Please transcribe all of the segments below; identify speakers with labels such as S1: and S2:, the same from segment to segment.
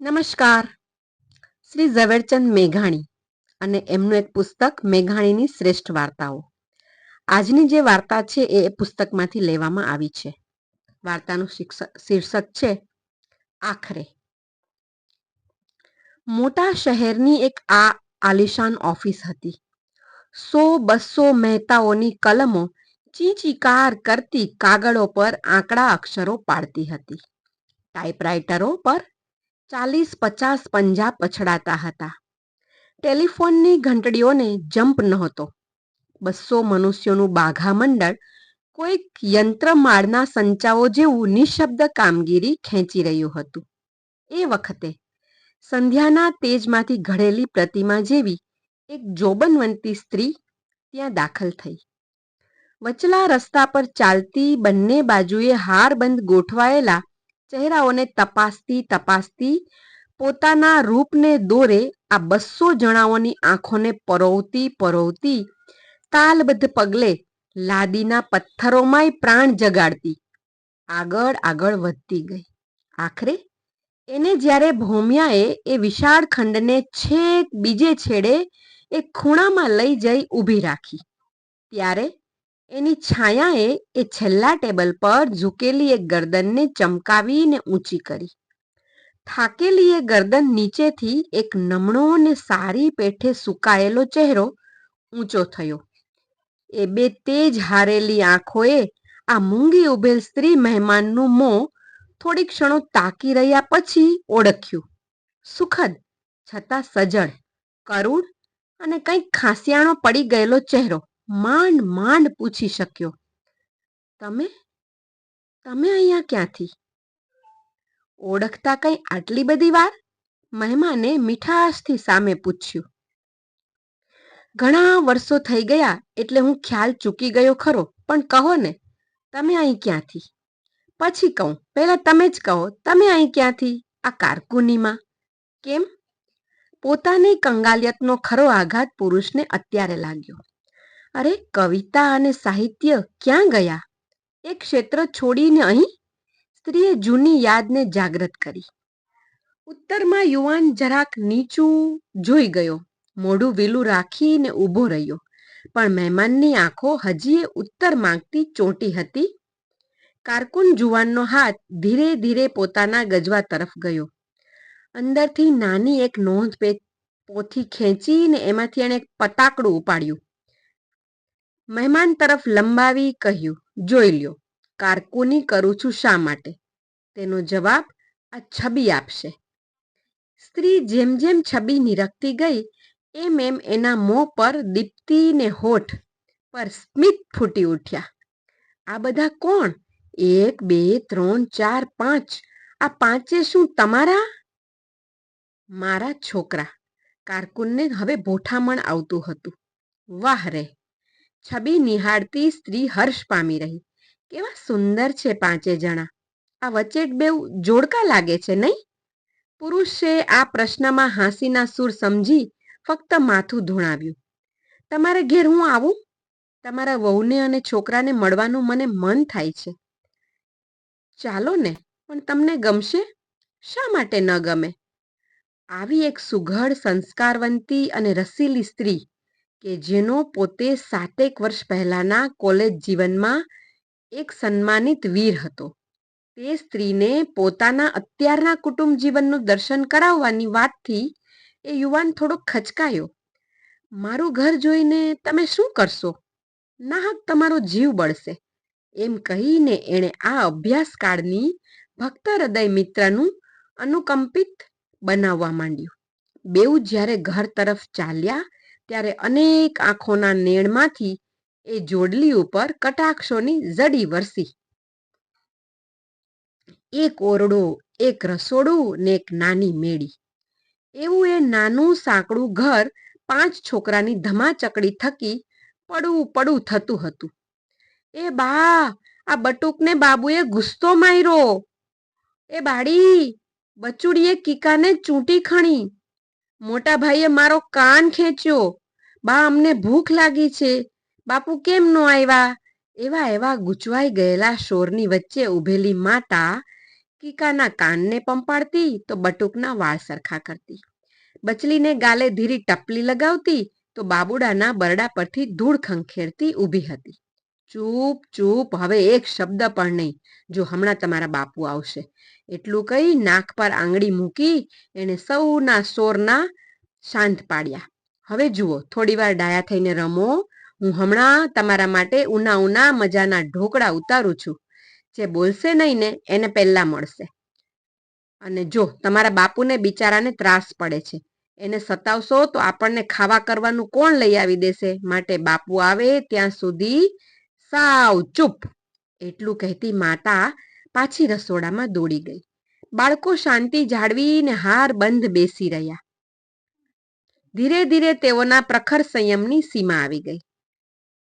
S1: નમસ્કાર. શ્રી ઝવેરચંદ મેઘાણી અને એમનું એક પુસ્તક, મેઘાણીની શ્રેષ્ઠ વાર્તાઓ. આજની જે વાર્તા છે એ પુસ્તકમાંથી લેવામાં આવી છે. વાર્તાનું શીર્ષક છે, આખરે. મોટા શહેરની એક આ આલિશાન ઓફિસ હતી. સો બસો મહેતાઓની કલમો ચીચીકાર કરતી કાગળો પર આંકડા અક્ષરો પાડતી હતી. ટાઈપરાઇટરો પર ચાલીસ, પચાસ પંજા પછડાતા હતા. ટેલિફોનની ઘંટડીઓને જંપ નહોતો. બસો મનુષ્યોનું બાઘા મંડળ કોઈક યંત્રમાળના સંચાઓ જેવું નિશબ્દ કામગીરી ખેંચી રહ્યું હતું. એ વખતે સંધ્યાના તેજમાંથી ઘડેલી પ્રતિમા જેવી એક જોબનવંતી સ્ત્રી ત્યાં દાખલ થઈ. વચલા રસ્તા પર ચાલતી બંને બાજુએ હારબંધ ગોઠવાયેલા ચહેરાઓને તપાસતી તપાસતી પોતાના રૂપને દોરે આ બસો જણાઓની આંખોને પરોવતી પરોવતી તાલબદ્ધ પગલે લાદીના પથ્થરોમાંય પ્રાણ જગાડતી. આગળ આગળ વધતી ગઈ. આખરે એને જ્યારે ભોમિયાએ એ વિશાળ ખંડને છેક બીજે છેડે એક ખૂણામાં લઈ જઈ ઊભી રાખી. ત્યારે એની છાયાએ એ છેલ્લા ટેબલ પર ઝૂકેલી એક ગરદનને ચમકાવીને ઊંચી કરી. થાકેલી એ ગરદન નીચેથી એક નમણો અને સારી પેઠે સુકાયેલો ચહેરો ઊંચો થયો. એ બે તેજ હારેલી આંખોએ આ મૂંગી ઉભેલ સ્ત્રી મહેમાનનું મોં થોડી ક્ષણો તાકી રહ્યા પછી ઓળખ્યું. સુખદ, છતાં સજળ કરુણ અને કંઈક ખાંસિયાણો પડી ગયેલો ચહેરો. માંડ માંડ પૂછી શક્યો. તમે? તમે અહીંયા ક્યાંથી? ઓળખતા કઈ આટલી બધી વાર? મહેમાને મીઠાશથી સામે પૂછ્યું. ઘણા વર્ષો થઈ ગયા એટલે હું ખ્યાલ ચૂકી ગયો ખરો, પણ કહો ને, તમે અહીં ક્યાંથી? પછી કહું, પહેલા તમે જ કહો, તમે અહીં ક્યાંથી? આ કારકુનીમાં. કેમ? પોતાની કંગાલિયતનો ખરો આઘાત પુરુષને અત્યારે લાગ્યો. અરે, કવિતા અને સાહિત્ય ક્યાં ગયા? એ ક્ષેત્ર છોડીને અહીં? સ્ત્રીએ જૂની યાદને જાગૃત કરી. ઉત્તરમાં યુવાન જરાક નીચું જોઈ ગયો. મોઢું વેલું રાખીને ઊભો રહ્યો. પણ મહેમાનની આંખો હજી ઉત્તર માંગતી ચોંટી હતી. કારકુન જુવાનનો હાથ ધીરે ધીરે પોતાના ગજવા તરફ ગયો. અંદરથી નાની એક નોંધ પોથી ખેંચીને એમાંથી એણે પતાકડું ઉપાડ્યું. મહેમાન તરફ લંબાવી કહ્યું, જોઈ લ્યો, કારકુની કરું છું શા માટે? તેનો જવાબ આ છબી આપશે. સ્ત્રી જેમ જેમ છબી નિરખતી ગઈ, એમ એમ એના મોં પર દીપ્તિને હોઠ પર સ્મિત ફૂટી ઉઠ્યા. આ બધા કોણ? એક, બે, ત્રણ, ચાર, પાંચ. આ પાંચે શું તમારા? મારા છોકરા. કારકુનને હવે ભોઠામણ આવતું હતું. વાહ રે છબી નિહાળતી સ્ત્રી હર્ષ પામી રહી. કેવા સુંદર છે પાંચે જણા. આ વચેટ બેઉ જોડકા લાગે છે નહીં? પુરુષે આ પ્રશ્નમાં હાંસીના સૂર સમજી ફક્ત માથું ધૂણાવ્યું. તમારે ઘેર હું આવું? તમારા વહુને અને છોકરાને મળવાનું મને મન થાય છે. ચાલો ને, પણ તમને ગમશે? શા માટે ન ગમે? આવી એક સુઘડ, સંસ્કારવંતી અને રસીલી સ્ત્રી કે જેનો પોતે સાતેક વર્ષ પહેલાના કોલેજ જીવનમાં એક સન્માનિત વીર હતો. તે સ્ત્રીને પોતાના અત્યારના કુટુંબ જીવનનું દર્શન કરાવવાની વાતથી એ યુવાન થોડો ખચકાયો. મારું ઘર જોઈને તમે શું કરશો? નાહક તમારો જીવ બળશે. એમ કહીને એણે આ અભ્યાસકાળની ભક્ત હૃદય મિત્રનું અનુકંપિત બનાવવા માંડ્યું. બેઉ જ્યારે ઘર તરફ ચાલ્યા ત્યારે અનેક આંખોના નેણમાંથી એ જોડલી ઉપર કટાક્ષોની જડી વરસી. એક ઓરડો, એક રસોડું, ને એક નાની મેળી. એવું એ નાનું સાંકડું ઘર પાંચ છોકરાની ધમાચકડી થકી પડું પડું થતું હતું. એ બા, આ બટુકને બાબુએ ગુસ્સો માર્યો. એ બાડી, બચુડીએ કીકાને ચૂંટી ખણી. મોટા ભાઈએ મારો કાન ખેંચ્યો. બા, અમને ભૂખ લાગી છે. બાપુ કેમ નો આવ્યા એવા એવા ગૂંચવાઈ ગયેલા શોરની વચ્ચે ઊભેલી માતા કીકાના કાનને પંપાડતી તો બટુકના વાળ સરખા કરતી. બચલીને ગાલે ધીરી ટપલી લગાવતી તો બાબુડાના બરડા પરથી ધૂળ ખંખેરતી ઊભી હતી. ચૂપ ચૂપ. હવે એક શબ્દ પણ નહીં. જો હમણાં તમારા બાપુ આવશે. એટલું કહી નાક પર આંગળી મૂકી એણે સૌના સોરના શાંત પાડ્યા. હવે જુઓ, થોડીવાર ડાયા થઈને રમો. હું હમણાં તમારા માટે ઉના ઉના મજાના ઢોકળા ઉતારું છું. જે બોલશે નહીં ને એને પહેલાં મળશે. અને જો તમારા બાપુને બિચારાને ત્રાસ પડે છે, એને સતાવશો તો આપણને ખાવા કરવાનું કોણ લઈ આવી દેશે? માટે બાપુ આવે ત્યાં સુધી સાવ ચૂપ એટલું કહેતી માતા પાછી રસોડામાં દોડી ગઈ. બાળકો શાંતિ જાળવીને હાર બંધ બેસી રહ્યા. ધીરે ધીરે તેઓના પ્રખર સંયમની સીમા આવી ગઈ.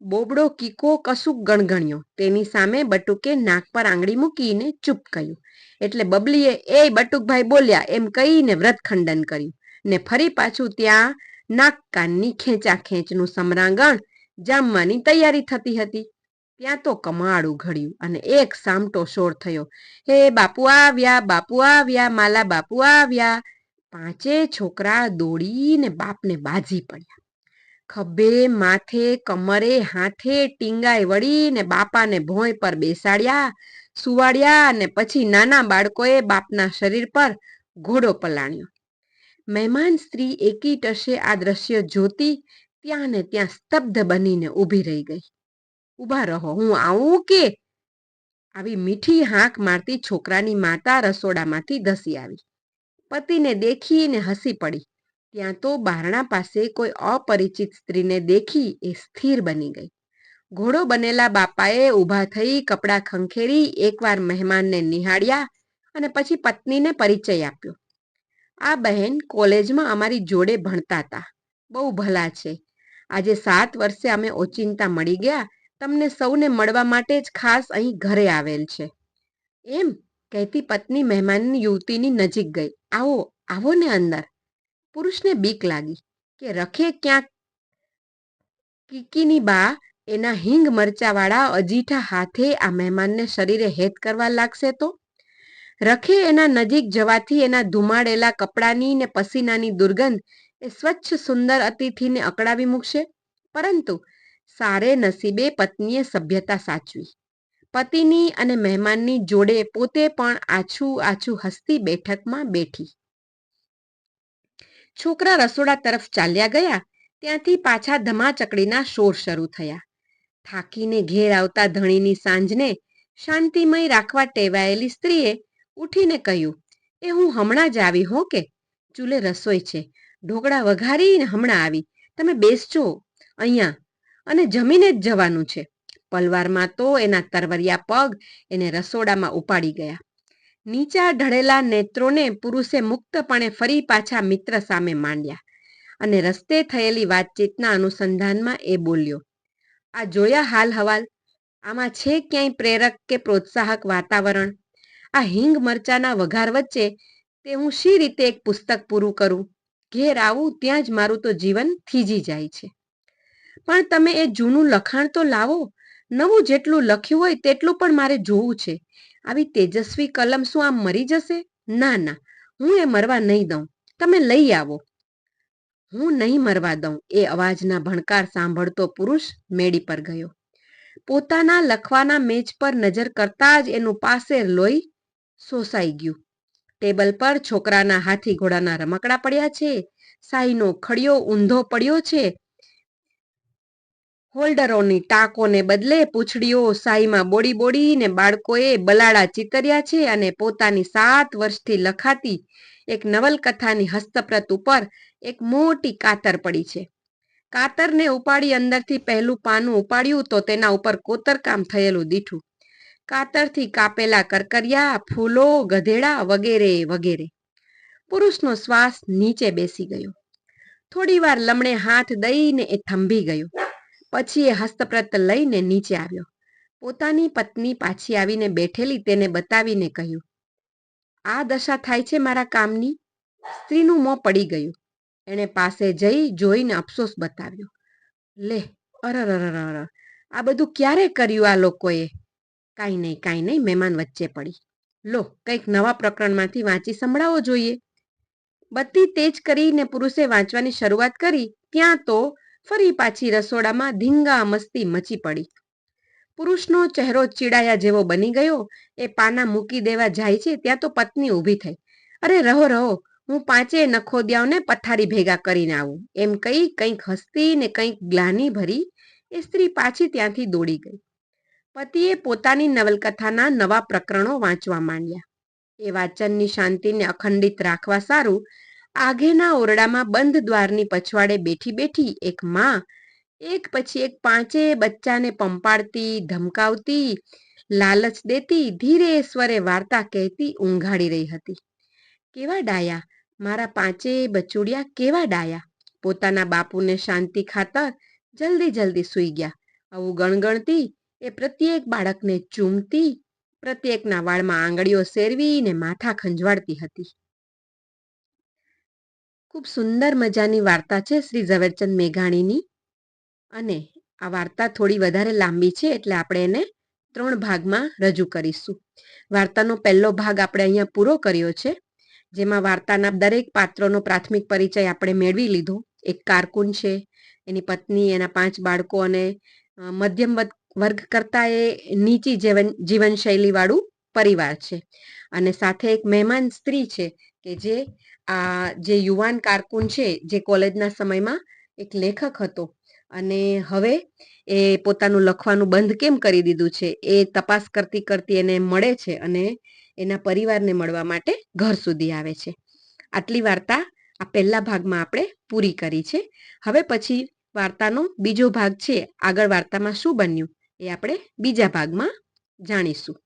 S1: બોબડો કીકો કશુંક ગણગણ્યો. તેની સામે બટુકે નાક પર આંગળી મૂકીને ચૂપ કહ્યું. એટલે બબલીએ એ બટુકભાઈ બોલ્યા. એમ કહીને વ્રત ખંડન કર્યું ને ફરી પાછું ત્યાં નાક કાનની ખેંચા ખેંચનું સમરાંગણ જામવાની તૈયારી થતી હતી. ત્યાં તો કમાડ ઉઘડ્યું અને એક સામટો શોર થયો. હે બાપુ આવ્યા બાપુ આવ્યા, માલા બાપુ આવ્યા. પાંચે છોકરા દોડીને બાપને બાજી પડ્યા. ખભે, માથે, કમરે, હાથે ટીંગાઈ વળીને બાપાને ભોંય પર બેસાડ્યા, સુવાડ્યા અને પછી નાના બાળકોએ બાપના શરીર પર ઘોડો પલાણ્યો. મહેમાન સ્ત્રી એકી ટશે આ દ્રશ્ય જોતી ત્યાં ને ત્યાં સ્તબ્ધ બનીને ઊભી રહી ગઈ. ઊભા રહો. હું આવું કે આવી મીઠી હાંક મારતી છોકરાની માતા રસોડામાંથી ધસી આવી. પતિને દેખીને હસી પડી. ત્યાં તો બારણા પાસે કોઈ અપરિચિત સ્ત્રીને દેખી એ સ્થિર બની ગઈ. ઘોડો બનેલા બાપાએ ઊભા થઈ કપડાં ખંખેરી એકવાર મહેમાનને નિહાળ્યા અને પછી પત્નીને પરિચય આપ્યો. આ બહેન કોલેજમાં અમારી જોડે ભણતા હતા બહુ ભલા છે. આજે સાત વર્ષે અમે ઓચિંતા મળી ગયા તમને સૌને મળવા માટે જ ખાસ અહીં ઘરે આવેલ છે. એમ કહેતી પત્ની મહેમાનની યુવતીની નજીક ગઈ. આવો આવો ને અંદર. પુરુષને બીક લાગી કે રખે ક્યાંક કીકીની બા એના હિંગ મરચાવાળા અજીઠા હાથે આ મહેમાનને શરીરે હેત કરવા લાગશે તો? રખે એના નજીક જવાથી એના ધુમાડેલા કપડાની ને પસીનાની દુર્ગંધ એ સ્વચ્છ સુંદર અતિથિને અકળાવી મૂકશે? પરંતુ સારે નસીબે પત્નીએ સભ્યતા સાચવી. પતિની અને મહેમાનની જોડે પોતે પણ આછું આછું હસતી બેઠકમાં બેઠી. છોકરા રસોડા તરફ ચાલ્યા ગયા, ત્યાંથી પાછા ધમાચકડીના શોર શરૂ થયા. થાકીને ઘેર આવતા ધણીની સાંજને શાંતિમય રાખવા ટેવાયેલી સ્ત્રીએ ઉઠીને કહ્યું, એ હું હમણાં જ આવી હો કે? ચૂલે રસોઈ છે. ઢોકળા વઘારીને હમણાં આવી. તમે બેસજો. અહીંયા અને જમીને જ જવાનું છે. પલવારમાં તો એના તરવરિયા પગ એને રસોડામાં ઉપાડી ગયા. નીચા ઢળેલા નેત્રોને પુરુષે મુક્તપણે ફરી પાછા મિત્ર સામે માંડ્યા અને રસ્તે થયેલી વાતચીતના અનુસંધાનમાં એ બોલ્યો, આ જોયા હાલ હવાલ? આમાં છે ક્યાંય પ્રેરક કે પ્રોત્સાહક વાતાવરણ? આ હિંગ મરચાના વઘાર વચ્ચે તે હું શી રીતે એક પુસ્તક પૂરું કરું? ઘેર આવું ત્યાં જ મારું તો જીવન થીજી જાય છે. પણ તમે એ જૂનું લખાણ તો લાવો. નવું જેટલું લખ્યું હોય તેટલું પણ મારે જોવું છે. આવી તેજસ્વી કલમ શું આમ મરી જશે? ના ના. હું એ મરવા નહીં દઉં. તમે લઈ આવો. હું નહીં મરવા દઉં. એ અવાજના ભણકાર સાંભળતો પુરુષ મેડી પર ગયો. પોતાના લખવાના મેજ પર નજર કરતા જ એનું પાસે લોહી સોસાઈ ગયું. ટેબલ પર છોકરાના હાથી ઘોડાના રમકડા પડ્યા છે. સાઈનો ખડિયો ઊંધો પડ્યો છે. હોલ્ડરોની ટાંકોને બદલે પૂંછડીઓ સાઈમાં બોડી બોડીને બાળકોએ બલાડા ચિતર્યા છે અને પોતાની સાત વર્ષથી લખાતી એક નવલકથાની હસ્તપ્રત ઉપર એક મોટી કાતર પડી છે. કાતરને ઉપાડી અંદરથી પહેલું પાનું ઉપાડ્યું તો તેના ઉપર કોતરકામ થયેલું દીઠું. કાતરથી કાપેલા કરકરિયા, ફૂલો, ગધેડા વગેરે વગેરે. પુરુષનો શ્વાસ નીચે બેસી ગયો. થોડીવાર લમણે હાથ દઈને એ થંભી ગયો. પછી એ હસ્તપ્રત લઈને નીચે આવ્યો. પોતાની પત્ની પાછી આવીને બેઠેલી તેને બતાવીને કહ્યું, આ દશા થાય છે મારા કામની? સ્ત્રીનું મોં પડી ગયું. એણે પાસે જઈ જોઈને અફસોસ બતાવ્યો, લે અરર આ બધું ક્યારે કર્યું આ લોકોએ? કાંઈ નહીં કાંઈ નહીં, મહેમાન વચ્ચે પડી. લો, કંઈક નવા પ્રકરણમાંથી વાંચી સંભળાવો જોઈએ. બત્તી તેજ કરીને પુરુષે વાંચવાની શરૂઆત કરી, ત્યાં તો ફરી પાછી રસોડામાં ધીંગા મસ્તી મચી પડી. પુરુષનો ચહેરો ચીડાયા જેવો બની ગયો. એ પાના મૂકી દેવા જાય છે ત્યાં તો પત્ની ઊભી થઈ. અરે, રહો રહો. હું પાંચે નખોદિયાઓને પથારી ભેગા કરીને આવું. એમ કહી કંઈક હસતી ને કંઈક ગ્લાની ભરી એ સ્ત્રી પાછી ત્યાંથી દોડી ગઈ. પતિએ પોતાની નવલકથાના નવા પ્રકરણો વાંચવા માંડ્યા. એ વાંચનની શાંતિને અખંડિત રાખવા સારું આગેના ઓરડામાં બંધ દ્વારની પછવાડે બેઠી બેઠી એક માં એક પછી એક પાંચે બચ્ચાને પંપાડતી ધમકાવતી, લાલચ દેતી, ધીરે સ્વરે વાર્તા કહેતી ઊંઘાડી રહી હતી. કેવા ડાયા? મારા પાંચે બચુડિયા કેવા ડાયા? પોતાના બાપુને શાંતિ ખાતર જલ્દી જલ્દી સૂઈ ગયા. આવું ગણગણતી, એ પ્રત્યેક બાળકને ચૂમતી, પ્રત્યેકના વાળમાં આંગળીઓ શેરવીને માથા ખંજવાળતી હતી. ખૂબ સુંદર મજાની વાર્તા છે શ્રી ઝવેરચંદ મેઘાણીની. અને આ વાર્તા થોડી વધારે લાંબી છે એટલે આપણે એને ત્રણ ભાગમાં રજૂ કરીશું. વાર્તાનો પહેલો ભાગ આપણે અહીંયા પૂરો કર્યો છે, જેમાં વાર્તાના દરેક પાત્રોનો પ્રાથમિક પરિચય આપણે મેળવી લીધો. એક કારકુન છે, એની પત્ની, એના પાંચ બાળકો અને મધ્યમ વર્ગ કરતાં એ નીચી જીવન, જીવનશૈલીવાળું પરિવાર છે. અને સાથે એક મહેમાન સ્ત્રી છે, કે જે આ જે યુવાન કારકુન છે, જે કોલેજના સમયમાં એક લેખક હતો અને હવે એ પોતાનું લખવાનું બંધ કેમ કરી દીધું છે, એ તપાસ કરતી કરતી એને મળે છે અને એના પરિવારને મળવા માટે ઘર સુધી આવે છે. આટલી વાર્તા આ પહેલા ભાગમાં આપણે પૂરી કરી છે. હવે પછી વાર્તાનો બીજો ભાગ છે, આગળ વાર્તામાં શું બન્યું એ આપણે બીજા ભાગમાં જાણીશું.